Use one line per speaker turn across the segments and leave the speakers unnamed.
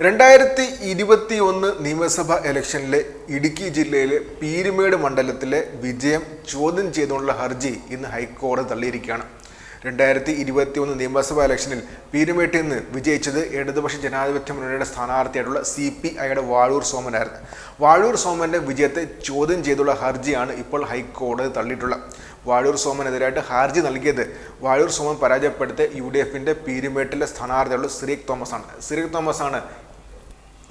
രണ്ടായിരത്തി ഇരുപത്തി ഒന്ന് നിയമസഭ ഇലക്ഷനിലെ ഇടുക്കി ജില്ലയിലെ പീരുമേട് മണ്ഡലത്തിലെ വിജയം ചോദ്യം ചെയ്തുകൊണ്ടുള്ള ഹർജി ഇന്ന് ഹൈക്കോടതി തള്ളിയിരിക്കുകയാണ്. രണ്ടായിരത്തി ഇരുപത്തി ഒന്ന് നിയമസഭാ ഇലക്ഷനിൽ പീരുമേട്ടിൽ നിന്ന് വിജയിച്ചത് ഇടതുപക്ഷ ജനാധിപത്യ മുന്നണിയുടെ സ്ഥാനാർത്ഥിയായിട്ടുള്ള സി പി ഐയുടെ വാഴൂർ സോമനായിരുന്നു. വാഴൂർ സോമന്റെ വിജയത്തെ ചോദ്യം ചെയ്തുള്ള ഹർജിയാണ് ഇപ്പോൾ ഹൈക്കോടതി തള്ളിയിട്ടുള്ളത്. വാഴൂർ സോമനെതിരായിട്ട് ഹർജി നൽകിയത് വാഴൂർ സോമൻ പരാജയപ്പെടുത്തിയ യു ഡി എഫിന്റെ പീരുമേട്ടിലെ സ്ഥാനാർത്ഥിയുള്ള സിറിയക് തോമസ് ആണ് സിറിയക് തോമസ് ആണ്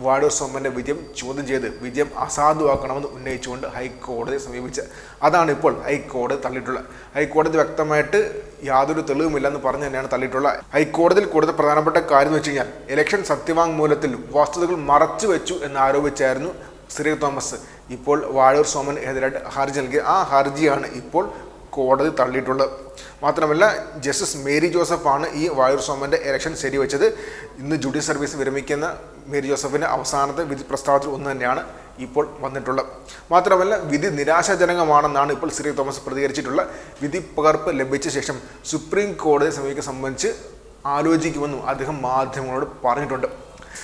വാഴൂർ സോമന്റെ വിജയം ചോദ്യം ചെയ്ത് വിജയം അസാധുവാക്കണമെന്ന് ഉന്നയിച്ചുകൊണ്ട് ഹൈക്കോടതിയെ സമീപിച്ച്. അതാണ് ഇപ്പോൾ ഹൈക്കോടതി തള്ളിയിട്ടുള്ളത് ഹൈക്കോടതി വ്യക്തമായിട്ട് യാതൊരു തെളിവുമില്ലെന്ന് പറഞ്ഞു തന്നെയാണ് തള്ളിയിട്ടുള്ളത് ഹൈക്കോടതിയിൽ കൂടുതൽ പ്രധാനപ്പെട്ട കാര്യം എന്ന് വെച്ച് കഴിഞ്ഞാൽ ഇലക്ഷൻ സത്യവാങ്മൂലത്തിൽ വസ്തുതകൾ മറച്ചു വെച്ചു എന്ന് ആരോപിച്ചായിരുന്നു ശ്രീ തോമസ്. ഇപ്പോൾ വാഴൂർ സോമൻ എതിരായിട്ട് ഹർജി നൽകിയ ആ ഹർജിയാണ് ഇപ്പോൾ കോടതി തള്ളിയിട്ടുള്ളത്. മാത്രമല്ല ജസ്റ്റിസ് മേരി ജോസഫാണ് ഈ വായൂർ സോമന്റെ ഇലക്ഷൻ ശരിവെച്ചത്. ഇന്ന് ജുഡീഷ്യൽ സർവീസ് വിരമിക്കുന്ന മേരി ജോസഫിന്റെ അവസാനത്തെ വിധി പ്രസ്താവത്തിൽ ഒന്ന് തന്നെയാണ് ഇപ്പോൾ വന്നിട്ടുള്ളത്. മാത്രമല്ല വിധി നിരാശാജനകമാണെന്നാണ് ഇപ്പോൾ ശ്രീ തോമസ് പ്രതികരിച്ചിട്ടുള്ള വിധി പകർപ്പ് ലഭിച്ച ശേഷം സുപ്രീം കോടതിയെ സമീപിക്കാൻ സംബന്ധിച്ച് ആലോചിക്കുമെന്നും അദ്ദേഹം മാധ്യമങ്ങളോട് പറഞ്ഞിട്ടുണ്ട്.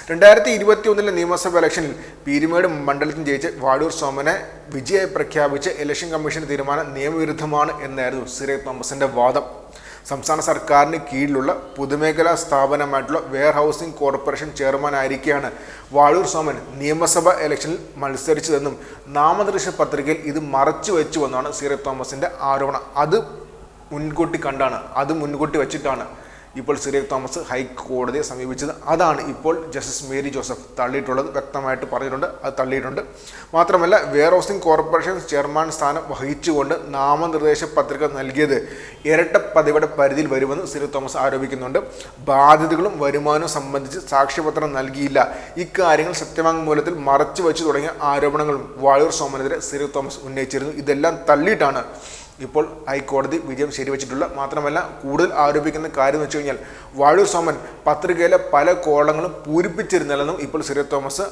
രണ്ടായിരത്തി ഇരുപത്തി ഒന്നിലെ നിയമസഭാ ഇലക്ഷനിൽ പീരുമേട് മണ്ഡലത്തിൽ ജയിച്ച് വാടൂർ സോമനെ വിജയായി പ്രഖ്യാപിച്ച ഇലക്ഷൻ കമ്മീഷൻ തീരുമാനം നിയമവിരുദ്ധമാണ് എന്നായിരുന്നു സിറേ തോമസിന്റെ വാദം. സംസ്ഥാന സർക്കാരിന് കീഴിലുള്ള പൊതുമേഖലാ സ്ഥാപനമായിട്ടുള്ള വെയർ ഹൗസിംഗ് കോർപ്പറേഷൻ ചെയർമാൻ ആയിരിക്കെയാണ് വാഴൂർ സോമൻ നിയമസഭാ ഇലക്ഷനിൽ മത്സരിച്ചതെന്നും നാമനിർദ്ദേശ പത്രികയിൽ ഇത് മറച്ചു വെച്ചുവെന്നാണ് സീറത്ത് തോമസിന്റെ ആരോപണം. അത് മുൻകൂട്ടി കണ്ടാണ്. അത് മുൻകൂട്ടി വെച്ചിട്ടാണ്. ഇപ്പോൾ സിറിയക് തോമസ് ഹൈക്കോടതിയെ സമീപിച്ചത് അതാണ് ഇപ്പോൾ ജസ്റ്റിസ് മേരി ജോസഫ്. തള്ളിയിട്ടുള്ളത് വ്യക്തമായിട്ട് പറഞ്ഞിട്ടുണ്ട് അത് തള്ളിയിട്ടുണ്ട്. മാത്രമല്ല വെയർ ഹൗസിംഗ് കോർപ്പറേഷൻ ചെയർമാൻ സ്ഥാനം വഹിച്ചുകൊണ്ട് നാമനിർദ്ദേശ പത്രിക നൽകിയത് ഇരട്ട പദവിയുടെ പരിധിയിൽ വരുമെന്ന് സിറിയക് തോമസ് ആരോപിക്കുന്നുണ്ട്. ബാധ്യതകളും വരുമാനവും സംബന്ധിച്ച് സാക്ഷ്യപത്രം നൽകിയില്ല. ഇക്കാര്യങ്ങൾ സത്യവാങ്മൂലത്തിൽ മറച്ചു വെച്ചു തുടങ്ങിയ ആരോപണങ്ങളും വാഴൂർ സോമനെതിരെ സിറിയക് തോമസ് ഉന്നയിച്ചിരുന്നു. ഇതെല്ലാം തള്ളിയിട്ടാണ് ഇപ്പോൾ ഹൈക്കോടതി വിജയം ശരിവച്ചിട്ടുള്ള മാത്രമല്ല കൂടുതൽ ആരോപിക്കുന്ന കാര്യം എന്ന് വെച്ച് കഴിഞ്ഞാൽ വാഴൂർ സോമൻ പത്രികയിലെ പല കോളങ്ങളും പൂരിപ്പിച്ചിരുന്നില്ലെന്നും ഇപ്പോൾ സിറിയ തോമസ്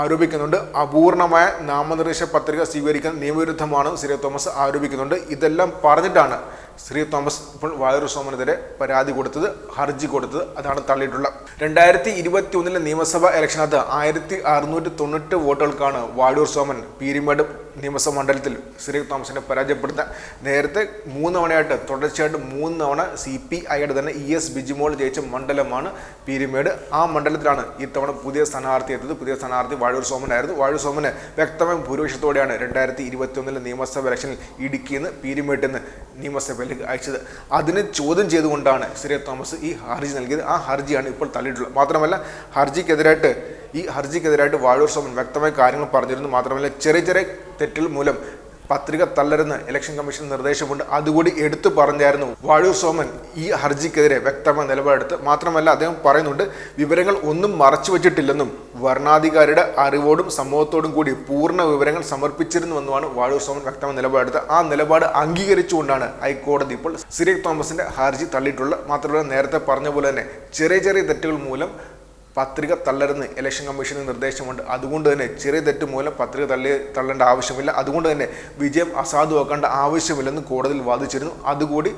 ആരോപിക്കുന്നുണ്ട്. അപൂർണമായ നാമനിർദ്ദേശ പത്രിക സ്വീകരിക്കാൻ നിയമവിരുദ്ധമാണ് സിറിയ തോമസ് ആരോപിക്കുന്നുണ്ട്. ഇതെല്ലാം പറഞ്ഞിട്ടാണ് ശ്രീ തോമസ് ഇപ്പോൾ വാഴൂർ സോമനെതിരെ പരാതി കൊടുത്തത് ഹർജി കൊടുത്തത് അതാണ് തള്ളിയിട്ടുള്ള രണ്ടായിരത്തി ഇരുപത്തി ഒന്നിലെ നിയമസഭാ ഇലക്ഷനകത്ത് ആയിരത്തി അറുന്നൂറ്റി തൊണ്ണൂറ്റ് വോട്ടുകൾക്കാണ് വാഴൂർ സോമൻ പീരിമേട് നിയമസഭാ മണ്ഡലത്തിൽ ശ്രീ തോമസിനെ പരാജയപ്പെടുത്താൻ നേരത്തെ മൂന്ന് തവണയായിട്ട് തുടർച്ചയായിട്ട് മൂന്ന് തവണ സി പി ഐയുടെ തന്നെ ഇ എസ് ബിജിമോൾ ജയിച്ച മണ്ഡലമാണ് പീരിമേട്. ആ മണ്ഡലത്തിലാണ് ഇത്തവണ പുതിയ സ്ഥാനാർത്ഥി എത്തിയത്. പുതിയ സ്ഥാനാർത്ഥി വാഴൂർ സോമനായിരുന്നു വാഴൂർ സോമന് വ്യക്തമായ ഭൂരിപക്ഷത്തോടെയാണ് രണ്ടായിരത്തി ഇരുപത്തി ഒന്നിലെ നിയമസഭ ഇലക്ഷനിൽ ഇടുക്കിയിൽ നിന്ന് പീരിമേട്ടിൽ നിന്ന് നിയമസഭയിലേക്ക് അയച്ചത്. അതിനെ ചോദ്യം ചെയ്തുകൊണ്ടാണ് സിറിയ തോമസ് ഈ ഹർജി നൽകിയത്. ആ ഹർജിയാണ് ഇപ്പോൾ തള്ളിയിട്ടുള്ളത്. മാത്രമല്ല ഹർജിക്കെതിരായിട്ട് ഈ ഹർജിക്കെതിരായിട്ട് വാഴൂർ സോമൻ വ്യക്തമായ കാര്യങ്ങൾ പറഞ്ഞിരുന്നു. മാത്രമല്ല ചെറിയ ചെറിയ തെറ്റുകൾ മൂലം പത്രിക തള്ളരുന്ന് ഇലക്ഷൻ കമ്മീഷൻ നിർദ്ദേശമുണ്ട്. അതുകൂടി എടുത്തു പറഞ്ഞായിരുന്നു വാഴൂർ സോമൻ ഈ ഹർജിക്കെതിരെ വ്യക്തമായ നിലപാടെടുത്ത്. മാത്രമല്ല അദ്ദേഹം പറയുന്നുണ്ട് വിവരങ്ങൾ ഒന്നും മറച്ചു വെച്ചിട്ടില്ലെന്നും വർണാധികാരിയുടെ അറിവോടും സമൂഹത്തോടും കൂടി പൂർണ വിവരങ്ങൾ സമർപ്പിച്ചിരുന്നുവെന്നുമാണ് വാഴൂർ സോമൻ വ്യക്തമായ നിലപാടെടുത്ത് ആ നിലപാട് അംഗീകരിച്ചുകൊണ്ടാണ് ഹൈക്കോടതി ഇപ്പോൾ സിറിയക് തോമസിന്റെ ഹർജി തള്ളിയിട്ടുള്ളത്. മാത്രമല്ല നേരത്തെ പറഞ്ഞ പോലെ തന്നെ ചെറിയ ചെറിയ തെറ്റുകൾ മൂലം പത്രിക തള്ളരുന്ന് ഇലക്ഷൻ കമ്മീഷന് നിർദ്ദേശമുണ്ട്. അതുകൊണ്ട് തന്നെ ചെറിയ തെറ്റ് മൂലം പത്രിക തള്ളി തള്ളേണ്ട ആവശ്യമില്ല. അതുകൊണ്ട് തന്നെ വിജയം അസാധുവാക്കേണ്ട ആവശ്യമില്ലെന്ന് കോടതി വാദിച്ചിരുന്നു. അതുകൂടി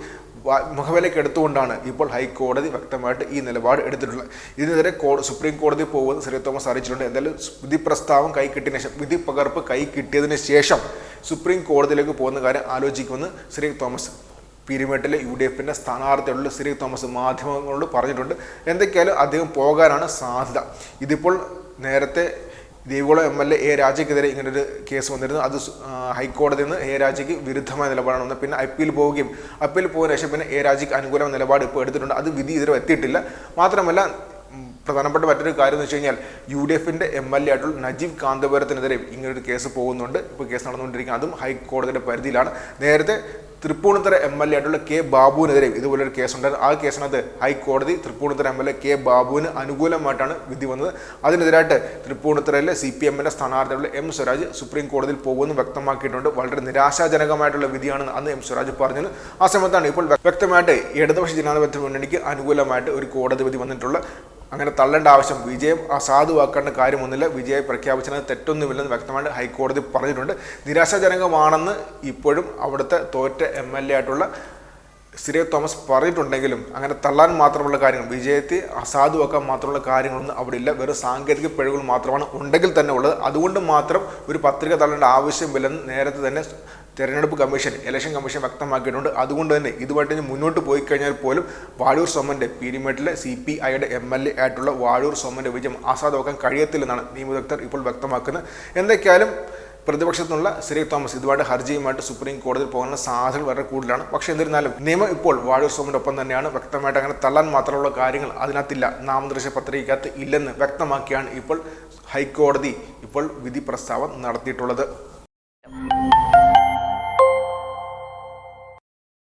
മുഖവിലയ്ക്ക് എടുത്തുകൊണ്ടാണ് ഇപ്പോൾ ഹൈക്കോടതി വ്യക്തമായിട്ട് ഈ നിലപാട് എടുത്തിട്ടുള്ളത്. ഇതിനെതിരെ സുപ്രീം കോടതി പോകുമെന്ന് ശ്രീ തോമസ് അറിയിച്ചിട്ടുണ്ട്. എന്തായാലും വിധി പ്രസ്താവം കൈ കിട്ടിയ ശേഷം വിധി പകർപ്പ് കൈ കിട്ടിയതിന് ശേഷം സുപ്രീം കോടതിയിലേക്ക് പോകുന്ന കാര്യം ആലോചിക്കുമെന്ന് ശ്രീ തോമസ് പീരുമേട്ടിലെ യു ഡി എഫിന്റെ സ്ഥാനാർത്ഥിയുള്ള ശ്രീ തോമസ് മാധ്യമങ്ങളോട് പറഞ്ഞിട്ടുണ്ട്. എന്തൊക്കെയാലും അദ്ദേഹം പോകാനാണ് സാധ്യത. ഇതിപ്പോൾ നേരത്തെ Devikulam M L A A രാജയ്ക്കെതിരെ ഇങ്ങനൊരു കേസ് വന്നിരുന്നു. അത് ഹൈക്കോടതിയിൽ നിന്ന് എ രാജയ്ക്ക് വിരുദ്ധമായ നിലപാടാണ് വന്നത്. പിന്നെ അപ്പീൽ പോവുകയും അപ്പീൽ പോയതിനു ശേഷം പിന്നെ എ രാജയ്ക്ക് അനുകൂലമായ നിലപാട് ഇപ്പോൾ എടുത്തിട്ടുണ്ട്. അത് വിധി ഇതുവരെ എത്തിയിട്ടില്ല. മാത്രമല്ല പ്രധാനപ്പെട്ട മറ്റൊരു കാര്യം എന്ന് വെച്ച് കഴിഞ്ഞാൽ യു ഡി എഫിന്റെ എം എൽ എ ആയിട്ടുള്ള നജീബ് കാന്തപുരത്തിനെതിരെ ഇങ്ങനൊരു കേസ് പോകുന്നുണ്ട്. ഇപ്പോൾ കേസ് നടന്നുകൊണ്ടിരിക്കുന്നത് അതും ഹൈക്കോടതിയുടെ പരിധിയിലാണ്. നേരത്തെ തൃപ്പൂണിത്തറ എം എൽ എ ആയിട്ടുള്ള കെ ബാബുവിനെതിരെ ഇതുപോലൊരു കേസുണ്ടായിരുന്നു. ആ കേസിനകത്ത് ഹൈക്കോടതി Thrippunithura M L A K ബാബുവിന് അനുകൂലമായിട്ടാണ് വിധി വന്നത്. അതിനെതിരായിട്ട് തൃപ്പൂണിത്തറയിലെ സി പി എമ്മിന്റെ സ്ഥാനാർത്ഥിയുള്ള എം സ്വരാജ് സുപ്രീം കോടതിയിൽ പോകുമെന്ന് വ്യക്തമാക്കിയിട്ടുണ്ട്. വളരെ നിരാശാജനകമായിട്ടുള്ള വിധിയാണെന്ന് അന്ന് എം സ്വരാജ് പറഞ്ഞത് ആ സമയത്താണ് ഇപ്പോൾ വ്യക്തമായിട്ട് ഇടതുപക്ഷ ജനാധിപത്യ മുന്നണിക്ക് അനുകൂലമായിട്ട് ഒരു കോടതി വിധി വന്നിട്ടുള്ള അങ്ങനെ തള്ളേണ്ട ആവശ്യം. വിജയം അസാധുവാക്കേണ്ട കാര്യമൊന്നുമില്ല. വിജയം പ്രഖ്യാപിച്ചത് തെറ്റൊന്നുമില്ലെന്ന് വ്യക്തമായിട്ട് ഹൈക്കോടതി പറഞ്ഞിട്ടുണ്ട്. നിരാശാജനകമാണെന്ന് ഇപ്പോഴും അവിടുത്തെ തോറ്റ എം എൽ എ ആയിട്ടുള്ള സിറിയ തോമസ് പറഞ്ഞിട്ടുണ്ടെങ്കിലും അങ്ങനെ തള്ളാൻ മാത്രമുള്ള കാര്യങ്ങൾ വിജയത്തെ അസാധുവാക്കാൻ മാത്രമുള്ള കാര്യങ്ങളൊന്നും അവിടെ ഇല്ല വെറും സാങ്കേതിക പിഴവുകൾ മാത്രമാണ് ഉണ്ടെങ്കിൽ തന്നെ ഉള്ളത്. അതുകൊണ്ട് മാത്രം ഒരു പത്രിക തള്ളേണ്ട ആവശ്യമില്ലെന്ന് നേരത്തെ തന്നെ തെരഞ്ഞെടുപ്പ് കമ്മീഷൻ ഇലക്ഷൻ കമ്മീഷൻ വ്യക്തമാക്കിയിട്ടുണ്ട്. അതുകൊണ്ട് തന്നെ ഇതുമായിട്ട് മുന്നോട്ട് പോയി കഴിഞ്ഞാൽ പോലും വാഴൂർ സോമന്റെ പീരിമേട്ടിലെ സി പി ഐയുടെ എം എൽ എ ആയിട്ടുള്ള വാഴൂർ സോമന്റെ വിജയം അസാധുവാക്കാൻ കഴിയത്തില്ലെന്നാണ് നിയമവിദഗ്ധർ ഇപ്പോൾ വ്യക്തമാക്കുന്നത്. എന്തൊക്കെയാലും പ്രതിപക്ഷത്തുള്ള സിറി തോമസ് ഇതുമായിട്ട് ഹർജിയുമായിട്ട് സുപ്രീം കോടതിയിൽ പോകുന്ന സാധ്യത വളരെ കൂടുതലാണ്. പക്ഷേ എന്നിരുന്നാലും നിയമം ഇപ്പോൾ വാഴൂർ സോമന്റെ ഒപ്പം തന്നെയാണ്. വ്യക്തമായിട്ട് അങ്ങനെ തള്ളാൻ മാത്രമുള്ള കാര്യങ്ങൾ അതിനകത്തില്ല. നാമനിർദ്ദേശ പത്രികയ്ക്കകത്ത് ഇല്ലെന്ന് വ്യക്തമാക്കിയാണ് ഇപ്പോൾ ഹൈക്കോടതി ഇപ്പോൾ വിധി പ്രസ്താവം നടത്തിയിട്ടുള്ളത്.